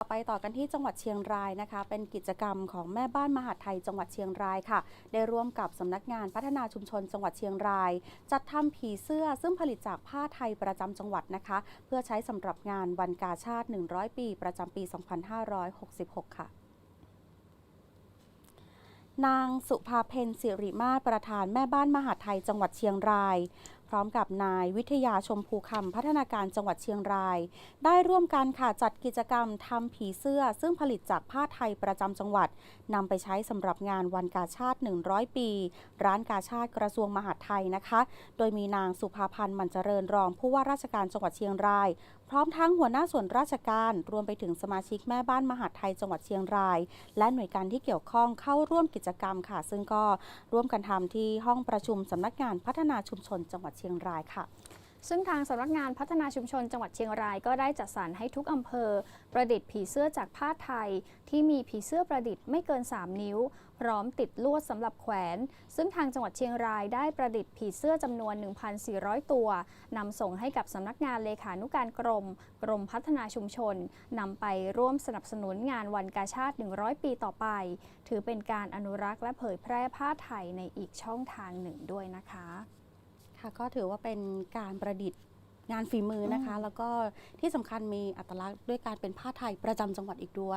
ไปต่อกันที่จังหวัดเชียงรายนะคะ เป็นกิจกรรมของแม่บ้านมหาไทยจังหวัดเชียงรายค่ะ ได้ร่วมกับสำนักงานพัฒนาชุมชนจังหวัดเชียงราย จัดทำผีเสื้อซึ่งผลิตจากผ้าไทยประจำจังหวัดนะคะ เพื่อใช้สำหรับงานวันกาชาติ 100 ปี ประจำปี 2566 ค่ะนางสุภาเพนสิริมาศประธานแม่บ้านมหาไทยจังหวัดเชียงราย พร้อมกับนายวิทยาชมพูคำพัฒนาการจังหวัดเชียงราย ได้ร่วมกันค่ะจัดกิจกรรมทำผีเสื้อ ซึ่งผลิตจากผ้าไทยประจำจังหวัดนำไปใช้สำหรับงานวันกาชาติ 100 ปี ร้านกาชาติกระทรวงมหาดไทยนะคะ โดยมีนางสุภาพันธ์มันเจริญรองผู้ว่าราชการจังหวัดเชียงราย พร้อมทั้งหัวหน้าส่วนราชการรวมไปถึงสมาชิกแม่บ้านมหาดไทยจังหวัดเชียงราย และหน่วยการที่เกี่ยวข้องเข้าร่วมกิจกรรมค่ะ ซึ่งก็ร่วมกันทำที่ห้องประชุมสำนักงานพัฒนาชุมชนจังหวัดเชียงรายค่ะ ซึ่งทางสำนักงานพัฒนาชุมชนจังหวัดเชียงรายก็ได้จัดสรรให้ทุกอำเภอ ประดิษฐ์ผีเสื้อจากผ้าไทย ที่มีผีเสื้อประดิษฐ์ไม่เกิน 3 นิ้ว พร้อมติดลวดสำหรับแขวน ซึ่งทางจังหวัดเชียงรายได้ประดิษฐ์ผีเสื้อจำนวน 1,400 ตัวนำส่งให้กับสำนักงานเลขานุการกรม กรมพัฒนาชุมชนนำไปร่วมสนับสนุนงานวันกาชาติ 100 ปีต่อไป ถือเป็นการอนุรักษ์และเผยแพร่ผ้าไทยในอีกช่องทางหนึ่งด้วยนะคะ ค่ะก็ถือว่าเป็นการประดิษฐ์งานฝีมือนะคะ แล้วก็ที่สำคัญมีอัตลักษณ์ด้วยการเป็นผ้าไทยประจำจังหวัดอีกด้วย